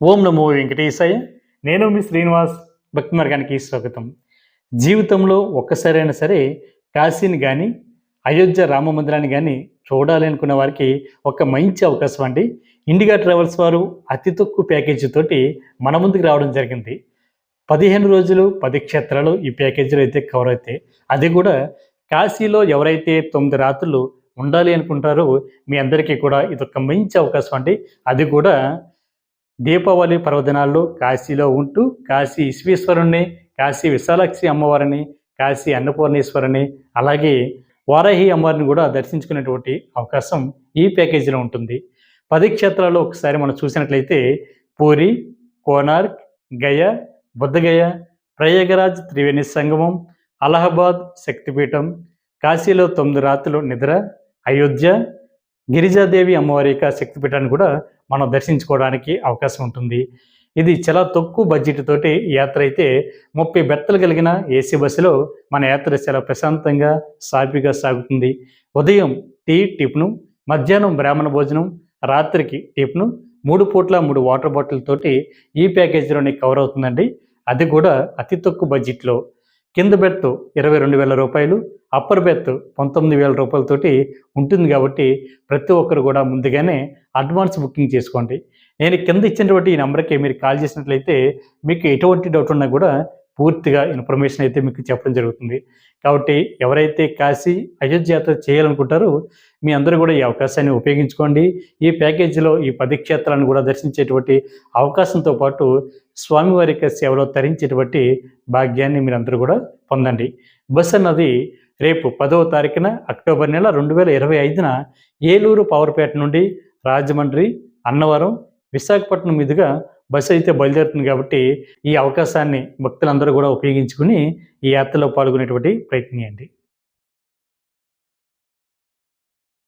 ఓం నమో వెంకటేశాయ. నేను మీ శ్రీనివాస్ భక్తి మార్గానికి స్వాగతం. జీవితంలో ఒక్కసారైనా సరే కాశీని కానీ అయోధ్య రామ మందిరాన్ని కానీ చూడాలి అనుకున్న వారికి ఒక మంచి అవకాశం అండి. ఇండిగా ట్రావెల్స్ వారు అతి తక్కువ ప్యాకేజీ తోటి మన ముందుకు రావడం జరిగింది. పదిహేను రోజులు పది క్షేత్రాలు ఈ ప్యాకేజీలో అయితే కవర్ అవుతాయి అది కూడా కాశీలో ఎవరైతే తొమ్మిది రాత్రులు ఉండాలి అనుకుంటారో మీ అందరికీ కూడా ఇది ఒక మంచి అవకాశం అండి. అది కూడా దీపావళి పర్వదినాల్లో కాశీలో ఉంటూ కాశీ విశ్వేశ్వరుణ్ణి కాశీ విశాలాక్షి అమ్మవారిని కాశీ అన్నపూర్ణేశ్వరిని అలాగే వారాహి అమ్మవారిని కూడా దర్శించుకునేటువంటి అవకాశం ఈ ప్యాకేజీలో ఉంటుంది. పది క్షేత్రాల్లో ఒకసారి మనం చూసినట్లయితే పూరి కోనార్క్ గయ బుద్ధగయ ప్రయాగరాజ్ త్రివేణి సంగమం అలహాబాద్ శక్తిపీఠం కాశీలో తొమ్మిది రాత్రులు నిద్ర అయోధ్య గిరిజాదేవి అమ్మవారి యొక్క శక్తిపీఠాన్ని కూడా మనం దర్శించుకోవడానికి అవకాశం ఉంటుంది. ఇది చాలా తక్కువ బడ్జెట్ తోటి ఈ యాత్ర అయితే ముప్పై బెత్తలు కలిగిన ఏసీ బస్సులో మన యాత్ర చాలా ప్రశాంతంగా సాఫీగా సాగుతుంది. ఉదయం టీ టిఫ్ను మధ్యాహ్నం బ్రాహ్మణ భోజనం రాత్రికి టిఫ్ను మూడు పూట్ల మూడు వాటర్ బాటిల్ తోటి ఈ ప్యాకేజీలోని కవర్ అవుతుందండి. అది కూడా అతి తక్కువ బడ్జెట్లో కింద బెర్త్ ఇరవై రెండు వేల రూపాయలు అప్పర్ బెర్త్ పంతొమ్మిది వేల రూపాయలతోటి ఉంటుంది కాబట్టి ప్రతి ఒక్కరు కూడా ముందుగానే అడ్వాన్స్ బుకింగ్ చేసుకోండి. నేను కింద ఇచ్చినటువంటి ఈ నెంబర్కి మీరు కాల్ చేసినట్లయితే మీకు ఎటువంటి డౌట్ ఉన్నా కూడా పూర్తిగా ఇన్ఫర్మేషన్ అయితే మీకు చెప్పడం జరుగుతుంది. కాబట్టి ఎవరైతే కాశీ అయోధ్య యాత్ర చేయాలనుకుంటారో మీ అందరూ కూడా ఈ అవకాశాన్ని ఉపయోగించుకోండి. ఈ ప్యాకేజీలో ఈ పది క్షేత్రాలను కూడా దర్శించేటువంటి అవకాశంతో పాటు స్వామివారి యొక్క సేవలో తరించేటువంటి భాగ్యాన్ని మీరందరూ కూడా పొందండి. బస్ అన్నది రేపు పదవ తారీఖున అక్టోబర్ నెల రెండు వేల ఇరవై ఐదున ఏలూరు పవర్పేట నుండి రాజమండ్రి అన్నవరం విశాఖపట్నం మీదుగా బస్సు అయితే బయలుదేరుతుంది కాబట్టి ఈ అవకాశాన్ని భక్తులందరూ కూడా ఉపయోగించుకుని ఈ యాత్రలో పాల్గొనేటువంటి ప్రయత్నం చేయండి.